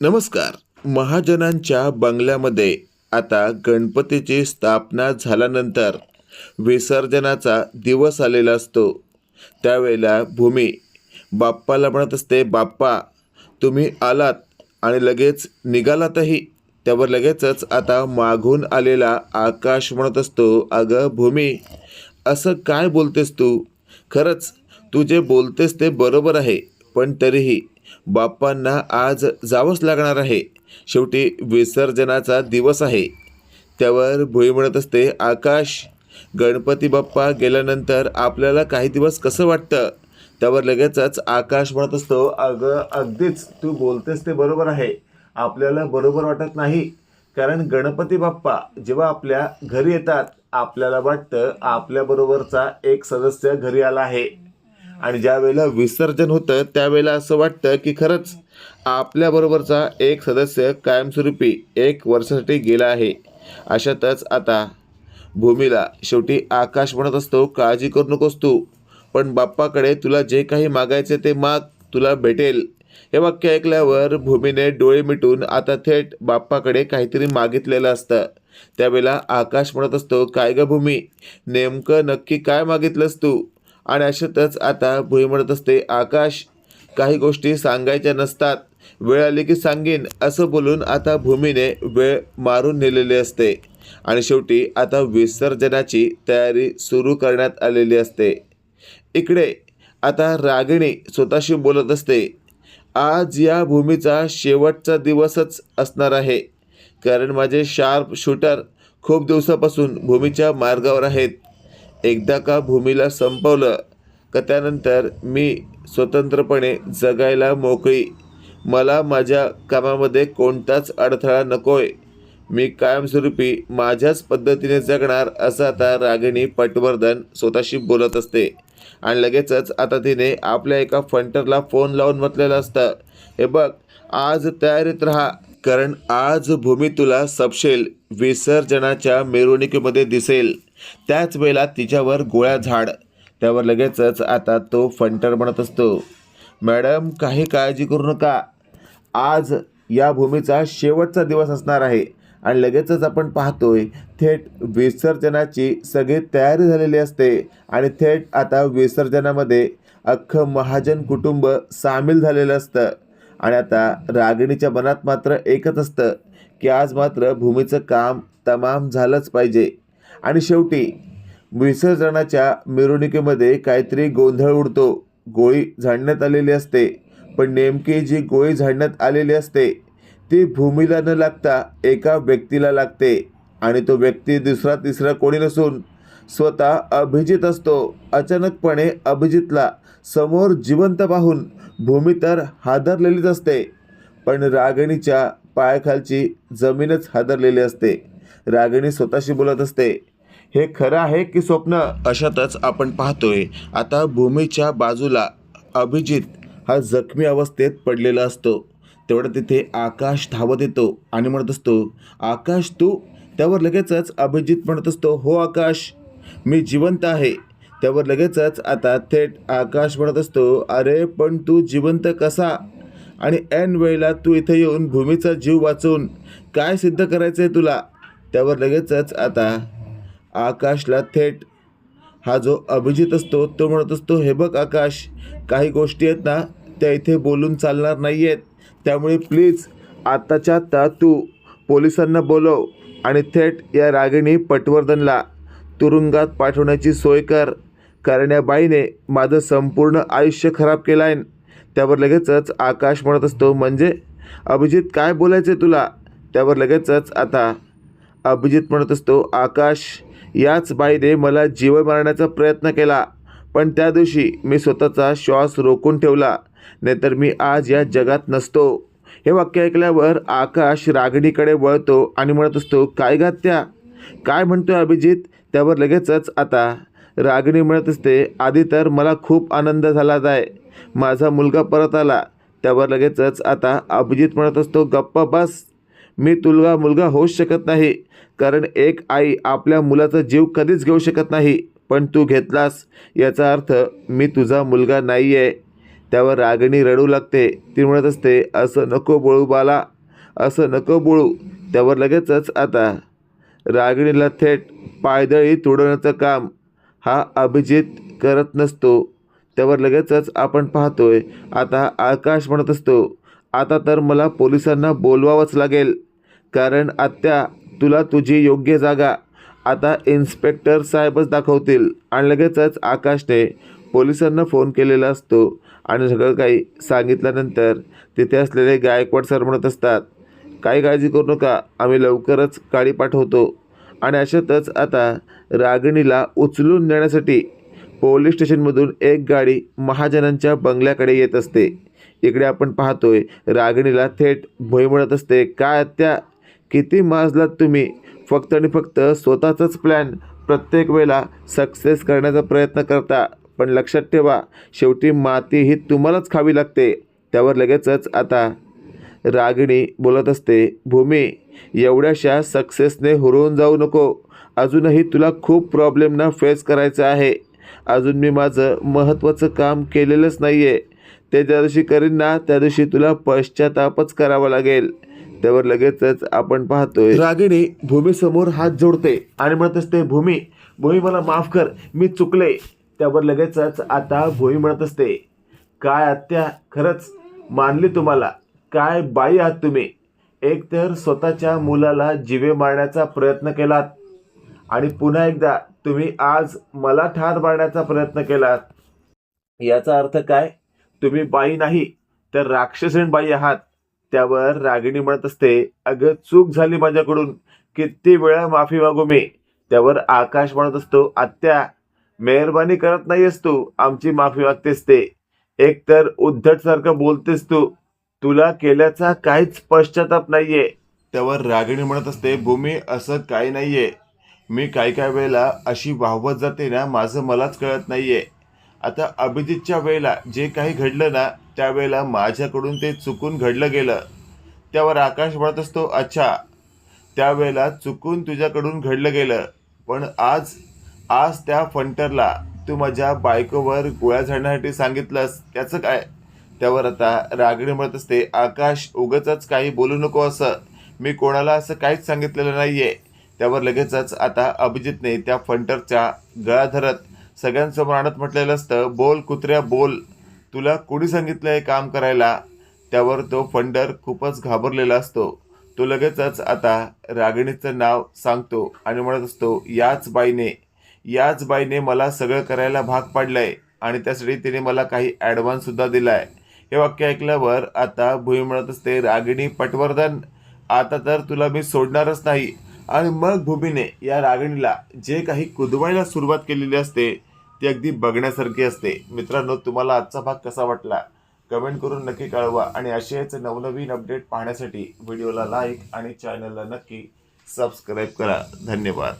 नमस्कार. महाजनांच्या बंगल्यामध्ये आता गणपतीची स्थापना झाल्यानंतर विसर्जनाचा दिवस आलेला असतो. त्यावेळेला भूमी बाप्पाला म्हणत असते बाप्पा तुम्ही आलात आणि लगेच निघालातही. त्यावर लगेचच आता मागून आलेला आकाश म्हणत असतो अगं भूमी असं काय बोलतेस तू? खरंच तू जे बोलतेस ते बरोबर आहे पण तरीही बाप्पांना आज जावंच लागणार आहे. शेवटी विसर्जनाचा दिवस आहे. त्यावर भुई म्हणत असते आकाश गणपती बाप्पा गेल्यानंतर आपल्याला काही दिवस कसं वाटतं? त्यावर लगेचच आकाश म्हणत असतो अगं अगदीच तू बोलतेस ते बरोबर आहे. आपल्याला बरोबर वाटत नाही. कारण गणपती बाप्पा जेव्हा आपल्या घरी येतात आपल्याला वाटतं आपल्याबरोबरचा एक सदस्य घरी आला आहे. आणि ज्या वेळेला विसर्जन होतं त्यावेळेला असं वाटतं की खरंच आपल्याबरोबरचा एक सदस्य कायमस्वरूपी एक वर्षासाठी गेला आहे. अशातच आता भूमीला शेवटी आकाश म्हणत असतो काळजी करू नकोस तू पण बाप्पाकडे तुला जे काही मागायचे ते माग तुला भेटेल. हे वाक्य ऐकल्यावर भूमीने डोळे मिटून आता थेट बाप्पाकडे काहीतरी मागितलेलं असतं. त्यावेळेला आकाश म्हणत असतो काय ग भूमी नेमकं नक्की काय मागितलंस तू? आणि अशातच आता भुईमडत म्हणत असते. आकाश काही गोष्टी सांगायच्या नसतात. वेळ आली की सांगेन असं बोलून आता भूमीने वेळ मारून नेलेली असते. आणि शेवटी आता विसर्जनाची तयारी सुरू करण्यात आलेली असते. इकडे आता रागिणी स्वतःशी बोलत असते. आज या भूमीचा शेवटचा दिवसच असणार आहे. कारण माझे शार्प शूटर खूप दिवसापासून भूमीच्या मार्गावर आहेत. एकदा का भूमीला संपवलं का त्यानंतर मी स्वतंत्रपणे जगायला मोकळी. मला माझ्या कामामध्ये कोणताच अडथळा नकोय. मी कायमस्वरूपी माझ्याच पद्धतीने जगणार असं आता रागिणी पटवर्धन स्वतःशी बोलत असते. आणि लगेचच आता तिने आपल्या एका फंटरला फोन लावून म्हटलेलं असतं. हे बघ आज तयारीत राहा. कारण आज भूमी तुला सपशेल विसर्जनाच्या मिरवणुकीमध्ये दिसेल. त्याच वेळेला तिच्यावर गोळ्या झाड. त्यावर लगेचच आता तो फंटर म्हणत असतो मॅडम काही काळजी करू नका. आज या भूमीचा शेवटचा दिवस असणार आहे आणि लगेचच आपण पाहतोय थेट विसर्जनाची सगळी तयारी झालेली असते आणि थेट आता विसर्जनामध्ये अख्खं महाजन कुटुंब सामील झालेलं असतं. आणि आता रागिणीच्या मनात मात्र एकच असतं की आज मात्र भूमीचं काम तमाम झालंच पाहिजे. आणि शेवटी विसर्जनाच्या मिरवणुकीमध्ये काहीतरी गोंधळ उडतो. गोळी झाडण्यात आलेली असते. पण नेमकी जी गोळी झाडण्यात आलेली असते ती भूमीला न लागता एका व्यक्तीला लागते. आणि तो व्यक्ती दुसरा तिसरा कोणी नसून स्वतः अभिजित असतो. अचानकपणे अभिजितला समोर जिवंत पाहून भूमी तर हादरलेलीच असते पण रागिणीच्या पायाखालची जमीनच हादरलेली असते. रागिणी स्वतःशी बोलत असते हे खरं आहे की स्वप्न? अशातच आपण पाहतोय आता भूमीच्या बाजूला अभिजित हा जखमी अवस्थेत पडलेला असतो. तेवढं तिथे आकाश धावत येतो आणि म्हणत असतो आकाश तू? त्यावर लगेचच अभिजित म्हणत असतो हो आकाश. मी जिवंत आहे. त्यावर लगेचच आता थेट आकाश म्हणत असतो अरे पण तू जिवंत कसा? आणि ऐन वेळेला तू इथे येऊन भूमीचा जीव वाचवून काय सिद्ध करायचं आहे तुला? त्यावर लगेचच आता आकाशला थेट हा जो अभिजित असतो तो म्हणत असतो हे बघ आकाश काही गोष्टी आहेत ना त्या इथे बोलून चालणार नाही आहेत त्यामुळे प्लीज आत्ताच्या आत्ता तू पोलिसांना बोलव आणि थेट या रागिणी पटवर्धनला तुरुंगात पाठवण्याची सोय कर. कारण या बाईने माझं संपूर्ण आयुष्य खराब केलं आहे त्यावर लगेचच आकाश म्हणत असतो म्हणजे? अभिजित काय बोलायचं आहे तुला? त्यावर लगेचच आता अभिजित म्हणत असतो आकाश याच बाईने मला जीव मारण्याचा प्रयत्न केला पण त्या दिवशी मी स्वतःचा श्वास रोखून ठेवला. नाहीतर मी आज या जगात नसतो. हे वाक्य ऐकल्यावर आकाश रागणीकडे वळतो आणि म्हणत असतो काय गात्या काय म्हणतोय अभिजित? त्यावर लगेचच आता रागणी म्हणत असते आधी तर मला खूप आनंद झाला आहे. माझा मुलगा परत आला. त्यावर लगेचच आता अभिजित म्हणत असतो गप्पा बस. मी तुलगा मुलगा होऊच शकत नाही. कारण एक आई आपल्या मुलाचा जीव कधीच घेऊ शकत नाही. पण तू घेतलास. याचा अर्थ मी तुझा मुलगा नाही आहे त्यावर रागिणी रडू लागते. ती म्हणत असते असं नको बोळू बाला. असं नको बोळू त्यावर लगेचच आता रागिणीला थेट पायदळी तुडवण्याचं काम हा अभिजित करत नसतो. त्यावर लगेचच आपण पाहतोय आता आकाश म्हणत असतो आता तर मला पोलिसांना बोलवावंच लागेल कारण आत्या तुला तुझी योग्य जागा. आता इन्स्पेक्टर साहेबच दाखवतील. आणि लगेचच आकाशने पोलिसांना फोन केलेला असतो आणि सगळं काही सांगितल्यानंतर तिथे असलेले गायकवाड सर म्हणत असतात काही काळजी करू नका. आम्ही लवकरच गाडी पाठवतो. आणि अशातच आता रागिणीला उचलून नेण्यासाठी पोलीस स्टेशनमधून एक गाडी महाजनांच्या बंगल्याकडे येत असते. इकडे आपण पाहतोय रागिणीला थेट भुई म्हणत असते. काय त्या किती माजलात तुम्ही? फक्त आणि फक्त स्वतःचाच प्लॅन प्रत्येक वेळेला सक्सेस करण्याचा प्रयत्न करता. पण लक्षात ठेवा शेवटी माती ही तुम्हालाच खावी लागते. त्यावर लगेचच आता रागिणी बोलत असते भूमी एवढ्याशा सक्सेसने हुरवून जाऊ नको. अजूनही तुला खूप प्रॉब्लेमना फेस करायचं आहे. अजून मी माझं महत्त्वाचं काम केलेलंच नाही आहे ते ज्या दिवशी करीन ना त्या दिवशी तुला पश्चातापच करावा लागेल. त्यावर लगेचच आपण पाहतोय. रागिणी भूमीसमोर हात जोडते आणि म्हणत असते भूमी भूमी मला माफ कर मी चुकले. त्यावर लगेचच आता भूमी म्हणत असते काय आत्या खरंच मानली तुम्हाला काय बाई आहात तुम्ही? एक तर स्वतःच्या मुलाला जिवे मारण्याचा प्रयत्न केलात. आणि पुन्हा एकदा तुम्ही आज मला ठार मारण्याचा प्रयत्न केलात. याचा अर्थ काय? तुम्ही बाई नाही तर राक्षसीण बाई आहात. त्यावर रागिणी म्हणत असते अगं चूक झाली माझ्याकडून. किती वेळा माफी मागू मी. त्यावर आकाश म्हणत असतो आत्या मेहरबानी करत नाहीयेस तू. आमची माफी मागतेस ते. एक तर उद्धट सारखं बोलतेस तू. तुला केल्याचा काहीच पश्चाताप नाहीये. त्यावर रागिणी म्हणत असते भूमी असं काही नाहीये. मी काही काही वेळेला अशी वाहवत जाते ना माझं मलाच कळत नाहीये. आता अभिजितच्या वेळेला जे काही घडलं ना त्यावेळेला माझ्याकडून ते चुकून घडलं गेलं. त्यावर आकाश म्हणत असतो अच्छा त्यावेळेला चुकून तुझ्याकडून घडलं गेलं. पण आज आज त्या फंटरला तू माझ्या बायकोवर गोळ्या झाडण्यासाठी सांगितलंस. त्याचं काय? त्यावर आता रागिणी म्हणत असते आकाश उगच काही बोलू नको असं. मी कोणाला असं काहीच सांगितलेलं नाहीये. त्यावर लगेचच आता अभिजितने त्या फंटरचा गळा धरत सगळ्यांसमोर आणत म्हटलेलं असतं बोल कुत्र्या बोल. तुला कोणी सांगितलं आहे काम करायला? त्यावर तो फंडर खूपच घाबरलेला असतो. तो लगेचच आता रागिणीचं नाव सांगतो आणि म्हणत असतो याच बाईने याच बाईने मला सगळं करायला भाग पाडलंय आणि त्यासाठी तिने मला काही ॲडव्हान्ससुद्धा दिला दिलाय. हे वाक्य ऐकल्यावर आता भुई म्हणत असते रागिणी पटवर्धन आता तर तुला मी सोडणारच नाही. आणि मग भूमीने या रागिणीला जे काही कुदवायला सुरुवात केलेली असते ती अगदी बघण्यासारखी असते. मित्रांनो तुम्हाला आजचा भाग कसा वाटला? कमेंट करून नक्की कळवा आणि असेच नवनवीन अपडेट पाहण्यासाठी व्हिडिओला लाईक आणि चॅनलला नक्की सबस्क्राईब करा. धन्यवाद.